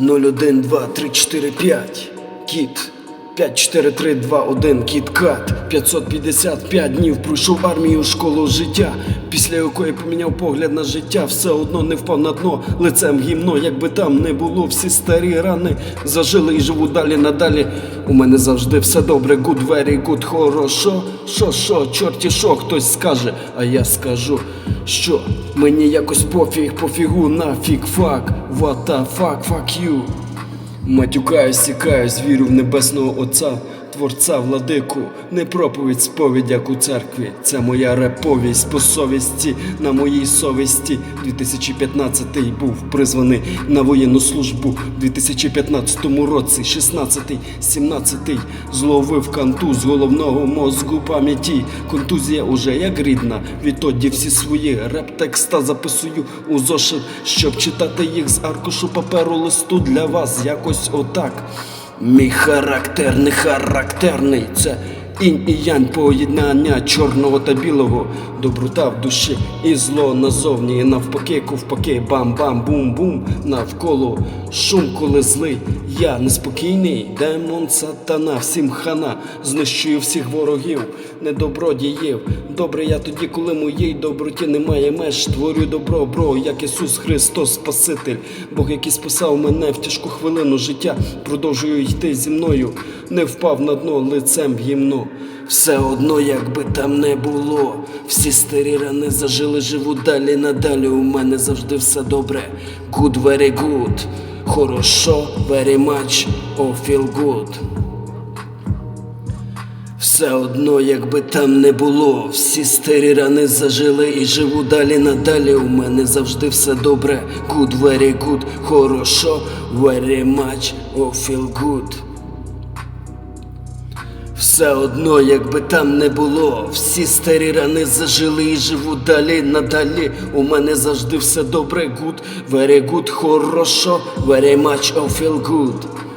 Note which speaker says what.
Speaker 1: 1, 2, 3, 4, 5. Кіт. 5, 4, 3, 2, 1, кіт кат. 555 днів пройшов армію школу життя, після якої поміняв погляд на життя, все одно не впав на дно, лицем гімно, якби там не було, всі старі рани зажили і живу далі надалі. У мене завжди все добре, good, very good, хорошо. Що, що, чорті, що хтось скаже, а я скажу, що мені якось пофіг, пофігу, нафіг, фак, what the fuck, fuck you. Матюкаюсь, сікаюсь, вірю в небесного Отця, Творця, владику, не проповідь, сповідь, як у церкві. Це моя реповість по совісті, на моїй совісті. 2015 був призваний на воєнну службу. 2015 році, 16-й, 17-й, зловив канту з головного мозку пам'яті. Контузія уже як рідна. Відтоді всі свої реп-текста записую у зошит, щоб читати їх з аркушу паперу листу для вас якось отак. Мій характер не характерний, це інь і янь поєднання чорного та білого, доброта в душі і зло назовні, і навпаки, ковпаки, бам-бам, бум-бум, навколо шум, коли злий. Я неспокійний, демон сатана, всім хана, знищую всіх ворогів, недобродіїв. Добре я тоді, коли моїй доброті немає меж, творю добро, бро, як Ісус Христос Спаситель, Бог, який спасав мене в тяжку хвилину життя, продовжую йти зі мною, не впав на дно лицем гімно. Все одно, як би там не було, всі старі рани зажили, живу далі надалі. У мене завжди все добре. Good, very good. Хорошо, very much, oh feel good. Все одно, якби там не було, всі старі рани зажили і живу далі надалі. У мене завжди все добре. Good, very good, хорошо, very much, oh feel good. Все одно, якби там не було, всі старі рани зажили і живу далі надалі. У мене завжди все добре, good, very good, хорошо, very much, oh feel good.